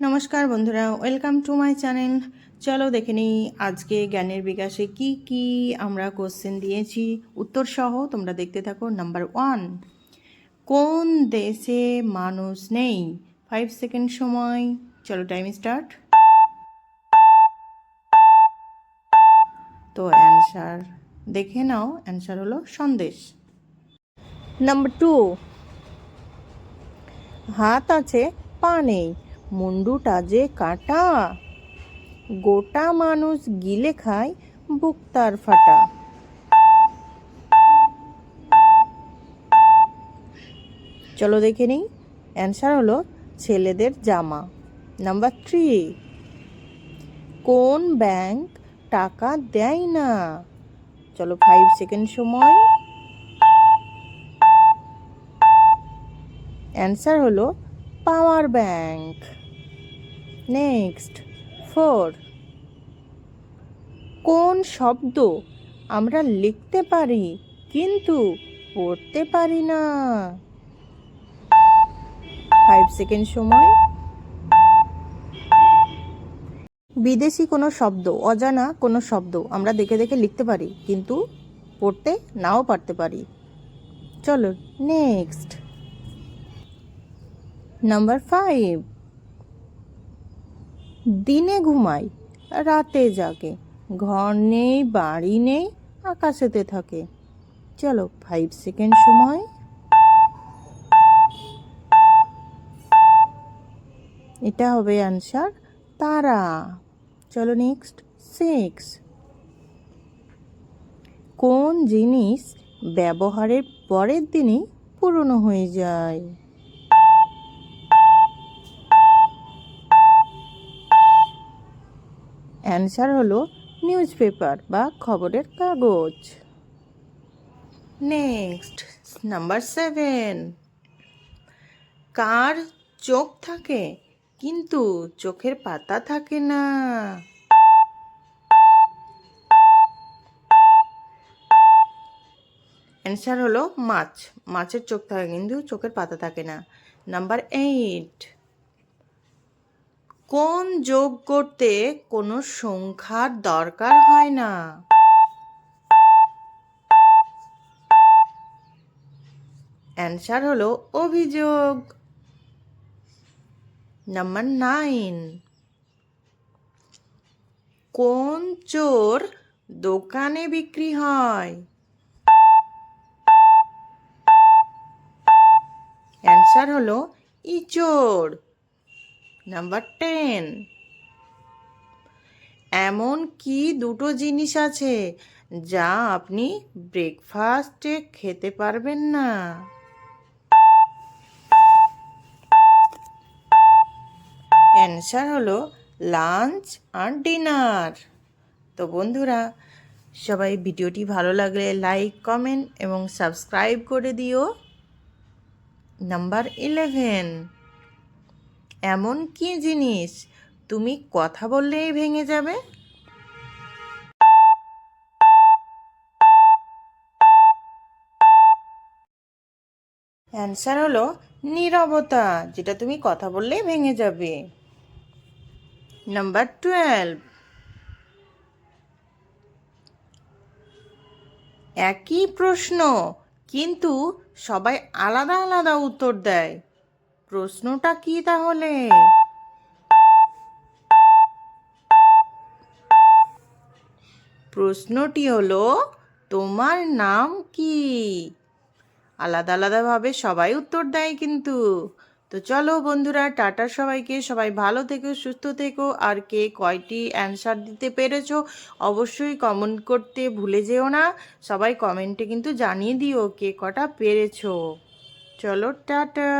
নমস্কার বন্ধুরা welcome to my channel চলো দেখে নিই আজকে জ্ঞানের বিকাশে কি কি আমরা কোশ্চেন দিয়েছি। উত্তর সহ তোমরা দেখতে থাকো নাম্বার ওয়ান কোন দেশে মানুষ নেই? ফাইভ সেকেন্ড সময়। চলো টাইম স্টার্ট তো অ্যান্সার দেখে নাও অ্যান্সার হলো সন্দেশ। নাম্বার টু হাত আছে পা নেই। মুন্ডুটা যে কাটা। গোটা মানুষ গিলে খায় বুক তার ফাটা। চলো দেখে নিই। অ্যান্সার হলো ছেলেদের জামা। Number three. কোন ব্যাংক টাকা দেয় না? চলো ফাইভ সেকেন্ড সময়। অ্যান্সার হলো পাওয়ার ব্যাংক। Next, four. কোন শব্দ আমরা লিখতে পারি কিন্তু পড়তে পারি না? ফাইভ সেকেন্ড সময়। বিদেশি কোনো শব্দ, অজানা কোনো শব্দ আমরা দেখে দেখে লিখতে পারি কিন্তু পড়তে নাও পারতে পারি। চলো, নেক্সট। নাম্বার ফাইভ দিনে ঘুমাই, রাতে জাগে। ঘর নেই, বাড়ি নেই, আকাশেতে থাকে। চলো ফাইভ সেকেন্ড সময়। এটা হবে অ্যান্সার তারা। চলো নেক্সট সিক্স কোন জিনিস ব্যবহারের পরের দিনই পুরনো হয়ে যায়? অ্যান্সার হলো নিউজ পেপার বা খবরের কাগজ। Next, number seven. কার চোখ থাকে, কিন্তু চোখের পাতা থাকে না। অ্যান্সার হলো মাছ। মাছের চোখ থাকে, কিন্তু চোখের পাতা থাকে না। Number eight. কোন যোগ করতে কোনো সংখ্যার দরকার হয় না? অ্যান্সার হলো অভিযোগ। নাম্বার নাইন কোন চোর দোকানে বিক্রি হয়? অ্যান্সার হলো ইচোর নাম্বার টেন এমন কি দুটো জিনিস আছে যা আপনি ব্রেকফাস্টে খেতে পারবেন না? অ্যান্সার হলো লাঞ্চ আর ডিনার তো বন্ধুরা, সবাই ভিডিওটি ভালো লাগলে লাইক কমেন্ট এবং সাবস্ক্রাইব করে দিও। নাম্বার ইলেভেন এমন কি জিনিস? তুমি কথা বললেই ভেঙে যাবে। অ্যান্সার হলো নীরবতা, যেটা তুমি কথা বললেই ভেঙে যাবে। নাম্বার টুয়েলভ একই প্রশ্ন, কিন্তু সবাই আলাদা আলাদা উত্তর দেয়। প্রশ্নটা কি তাহলে? প্রশ্নটি হলো, তোমার নাম কি? আলাদা আলাদাভাবে সবাই উত্তর দেয় কিন্তু। তো চলো বন্ধুরা, টাটা সবাইকে। সবাই ভালো থেকো, সুস্থ থেকো। আর কে কয়টি অ্যান্সার দিতে পেরেছ অবশ্যই কমেন্ট করতে ভুলে যেও না। সবাই কমেন্টে কিন্তু জানিয়ে দিও কে কটা পেরেছ। চলো, টাটা।